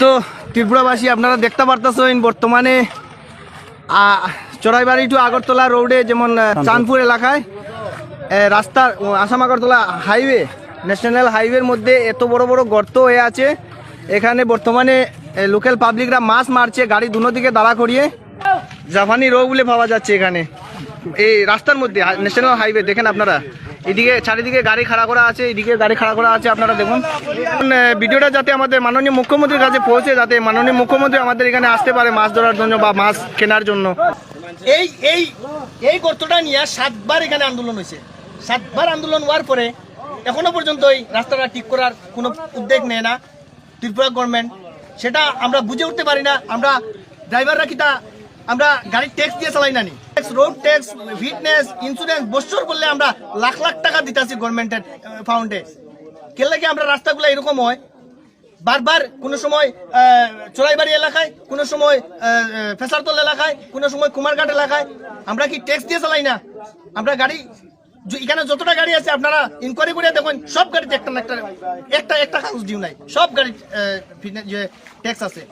তো ত্রিপুরাবাসী আপনারা দেখতে পারতেছেন বর্তমানে চড়াইবাড়ি টু আগরতলা রোডে যেমন চাঁদপুর এলাকায় রাস্তার আসাম আগরতলা হাইওয়ে ন্যাশনাল হাইওয়ের মধ্যে এত বড় বড় গর্ত হয়ে আছে। এখানে বর্তমানে লোকাল পাবলিকরা মাছ মারছে গাড়ি দুনো দিকে দাঁড়া করিয়ে। জাপানি রো বলে ভাবা যাচ্ছে এখানে। এই রাস্তার মধ্যে ন্যাশনাল হাইওয়ে দেখেন আপনারা। এদিকে চারিদিকে গাড়ি খাড়া করা আছে, এদিকে গাড়ি খাড়া করা আছে, আপনারা দেখুন। ভিডিওটা যাতে আমাদের মাননীয় মুখ্যমন্ত্রীর কাছে পৌঁছে, যাতে মাননীয় মুখ্যমন্ত্রী আমাদের এখানে আসতে পারে মাছ ধরার জন্য বা মাছ কেনার জন্য। এই এই এই গর্তটা নিয়ে সাতবার এখানে আন্দোলন হয়েছে। সাতবার আন্দোলন হওয়ার পরে এখনও পর্যন্ত এই রাস্তাটা ঠিক করার কোনো উদ্যোগ নেয় না ত্রিপুরা গভর্নমেন্ট সেটা আমরা বুঝে উঠতে পারি না। আমরা ড্রাইভাররা কিতা আমরা গাড়ির ট্যাক্স দিয়ে চালাই না নি? রোড ট্যাক্স ফিটনেস ইন্স্যুরেন্স বছর বললে আমরা লাখ লাখ টাকা দিতেছি গভর্নমেন্টের ফাউন্ডে আমরা রাস্তাগুলো এরকম হয়? বারবার কোনো সময় চোরাইবাড়ি এলাকায়, কোনো সময় ফেসারতল এলাকায়, কোনো সময় কুমারঘাট এলাকায় আমরা কি ট্যাক্স দিয়ে চালাই না? আমরা গাড়ি এখানে যতটা গাড়ি আছে আপনারা ইনকোয়ারি করে দেখুন, সব গাড়িতে একটা না একটা একটা একটা কাগজ নাই। সব গাড়ি ট্যাক্স আছে।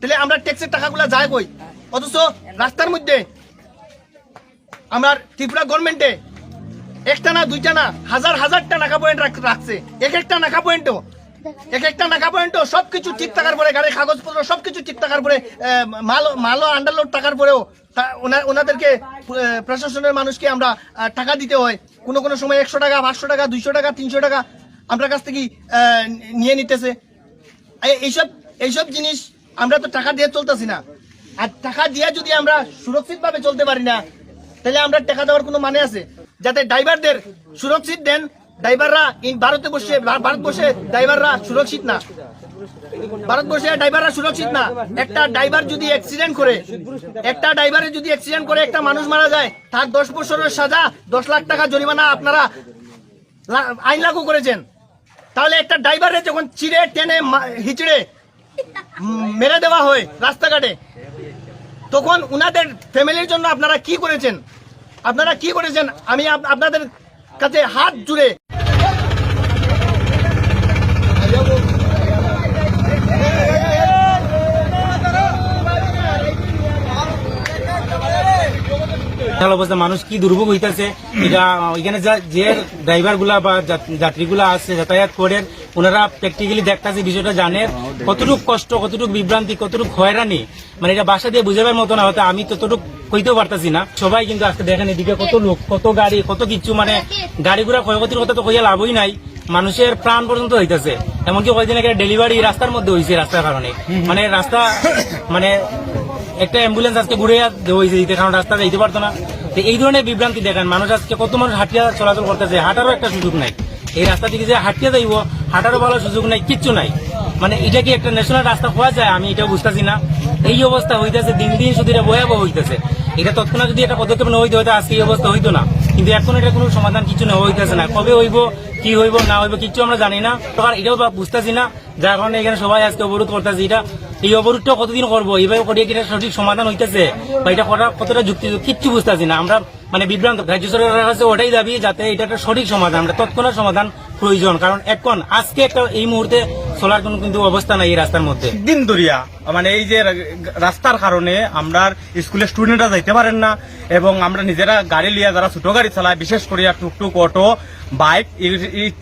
তাহলে আমরা ট্যাক্সের টাকাগুলো যায় কই? অথচ রাস্তার মধ্যে আমার ত্রিপুরা গভর্নমেন্টে একটা না, দুইটা না, হাজার, হাজারটা নাকা পয়েন্ট রাখ- রাখছে। এক একটা নাকা পয়েন্টও এক একটা নাকা পয়েন্টও সবকিছু ঠিক থাকার পরে, গাড়ির কাগজপত্র সবকিছু ঠিক থাকার পরে মাল মালও আন্ডারলোড থাকার পরেও ওনাদেরকে প্রশাসনের মানুষকে আমরা টাকা দিতে হয়। কোনো কোনো সময় একশো টাকা, পাঁচশো টাকা, দুইশো টাকা, তিনশো টাকা আমরা কাছ থেকে নিয়ে নিতেছে। এইসব এইসব জিনিস আমরা তো টাকা দিয়ে চলতেছি না। আর টাকা দিয়ে যদি আমরা সুরক্ষিত ভাবে চলতে পারি না তাহলে আমরা টাকা দেওয়ার কোনো মানে আছে? যাতে ড্রাইভারদের সুরক্ষিত দেন, ড্রাইভাররা ভারতে বসে ভারতবর্ষে ড্রাইভাররা সুরক্ষিত না। ভারতবর্ষে ড্রাইভাররা সুরক্ষিত না। একটা ড্রাইভার যদি অ্যাক্সিডেন্ট করে, একটা ড্রাইভারের যদি অ্যাক্সিডেন্ট করে, একটা মানুষ মারা যায়, তার দশ বছরের সাজা, দশ লাখ টাকা জরিমানা আপনারা আইন লাগু করেছেন। তাহলে একটা ড্রাইভারের যখন চিড়ে, টেনে হিচড়ে মেরে দেওয়া হয় রাস্তাঘাটে তখন উনাদের ফ্যামিলির জন্য আপনারা কি করেছেন? আপনারা কি করেছেন? আমি আপ- আপনাদের কাছে হাত জুড়ে অবস্থা মানুষ কি দুর্ভোগ হইতেছে এখানে যা- ড্রাইভারগুলা বা যাত্রী গুলা আছে, যাতায়াত করেন ওনারা প্র্যাকটিক্যালি দেখতেছে, বিষয়টা জানেন কতটুকু কষ্ট, কতটুকু বিভ্রান্তি কতটুকু হয়রানি মানে এটা বাসা দিয়ে বুঝাবার মতো না হয়তো আমি ততটুকু কইতেও পারতাছি না। সবাই কিন্তু আজকে দেখেন এদিকে কত লোক, কত গাড়ি, কত কিছু মানে গাড়িগুলা ক্ষয়ক্ষতির কথা তো কইয়া লাভই নাই, মানুষের প্রাণ পর্যন্ত হইতেছে এমনকি কয়েকদিন আগে ডেলিভারি রাস্তার মধ্যে হয়েছে রাস্তার কারণে মানে রাস্তা মানে একটা অ্যাম্বুলেন্স আজকে ঘুরে হয়েছে দিতে কারণ রাস্তা যেতে পারতো না। তো এই ধরনের বিভ্রান্তি দেখেন। মানুষ আজকে কত মানুষ হাঁটিয়া চলাচল করতেছে, হাঁটারও একটা সুযোগ নাই। এই রাস্তা থেকে যে হাঁটিয়ে যাইব, হাঁটারও ভালো সুযোগ নাই, কিচ্ছু নাই। মানে এটা কি একটা ন্যাশনাল রাস্তা হওয়া যায়? আমি এটাও বুঝতেছি না। এই অবস্থা হইতেছে, দিন দিন শুধু এটা ভয়াবহ হইতেছে। এটা তৎক্ষণাৎ যদি একটা পদক্ষেপ না হইতে, হয়তো আজকে এই অবস্থা হইতো না। কিন্তু এখন এটা কোনো সমাধান কিছু না হইতেছে না। কবে হইব কি হইব, না হইব কিছু আমরা জানি না। আর এটাও বুঝতেছি না, যার কারণে এখানে সবাই আজকে অবরোধ করতেছি। এটা এই অবরোধটা কতদিন করব? এইভাবে করিয়ে কি সঠিক সমাধান হইতেছে? বা এটা করা কতটা যুক্তি কিচ্ছু বুঝতেছি না। আমরা মানে বিভ্রান্ত রাজ্য সরকারের কাছে ওটাই দাবি, যাতে এটা একটা সঠিক সমাধান আমরা তৎক্ষণাৎ সমাধান প্রয়োজন। কারণ এখন আজকে একটা এই মুহূর্তে চলার কোনো কিন্তু অবস্থা নাই এই রাস্তার মধ্যে। দিন ধরিয়া। মানে এই যে রাস্তার কারণে আমরা স্কুলের স্টুডেন্টরা যাইতে পারেন না, এবং আমরা নিজেরা গাড়ি লিয়া যারা ছোট গাড়ি চালায়, বিশেষ করে টুকটুক অটো বাইক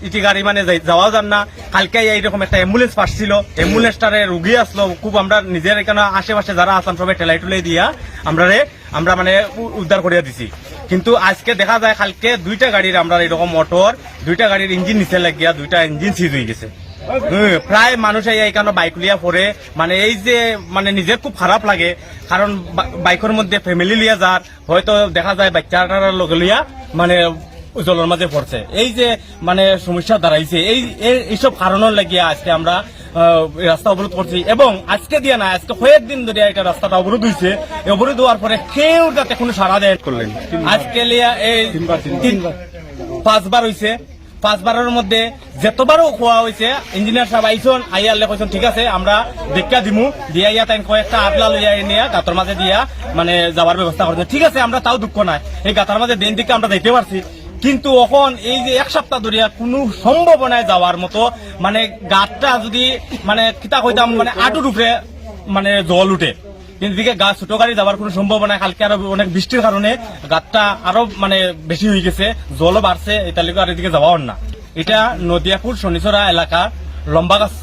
ইটি গাড়ি মানে যাওয়া যান না। কালকে এইরকম একটা অ্যাম্বুলেন্স পাচ্ছিল অ্যাম্বুলেন্সটারে রুগী আসলো খুব আমরা নিজের এখানে আশেপাশে যারা আসাম সবাই ঠেলাই টুলাই দিয়া আমরা আমরা মানে উদ্ধার করিয়া দিছি। কিন্তু আজকে দেখা যায় কালকে দুইটা গাড়ির আমরা এরকম মোটর দুইটা গাড়ির ইঞ্জিন নিচে লাগিয়া দুইটা ইঞ্জিন সিজ হয়ে গেছে। প্রায় মানুষ এই এখানে বাইক লিয়া পরে। মানে এই যে মানে নিজের খুব খারাপ লাগে। কারণ বাইকের মধ্যে ফ্যামিলি লিয়া যার। হয়তো দেখা যায় বাচ্চাটার লগে লিয়া মানে জলের মাঝে পড়ছে। এই যে মানে সমস্যা দাঁড়াইছে এই এই- এইসব কারণের লাগিয়ে আজকে আমরা রাস্তা অবরোধ করছি। এবং আজকে দিয়ে না আজকে কয়েকদিন ধরে এটা রাস্তাটা অবরোধ হয়েছে অবরোধ হওয়ার পরে কেউ যাতে কোনো সারা দেয় করলেন। আজকে লিয়া এই পাঁচবার হয়েছে পাঁচবারের মধ্যে যতবারও খোয়া হয়েছে ইঞ্জিনিয়ার সাহেব আইসন আইয়ারলে কইসন ঠিক আছে আমরা দেখা দিমু। দিয়া ইয়া তাই কয়েকটা আটলা লইয়া নিয়ে গাতর মাঝে দিয়া মানে যাওয়ার ব্যবস্থা করছে ঠিক আছে আমরা তাও দুঃখ নাই। এই গাতার মাঝে দিন দিকে আমরা দেখতে পারছি। কিন্তু এখন এই যে এক সপ্তাহ ধরে কোনো সম্ভাবনায় যাওয়ার মতো মানে গাছটা যদি মানে কিতা কইতাম মানে আটুর উপরে মানে জল উঠে কিন্তু দিকে গাছ ছোট গাড়ি যাওয়ার কোনো সম্ভাবনা নাই। কালকে আরও অনেক বৃষ্টির কারণে গাছটা আরও মানে বেশি হয়ে গেছে জলও বাড়ছে এটা লিগে আর এদিকে যাওয়াও না এটা নদিয়াপুর শনিচরা এলাকা লম্বা গাছ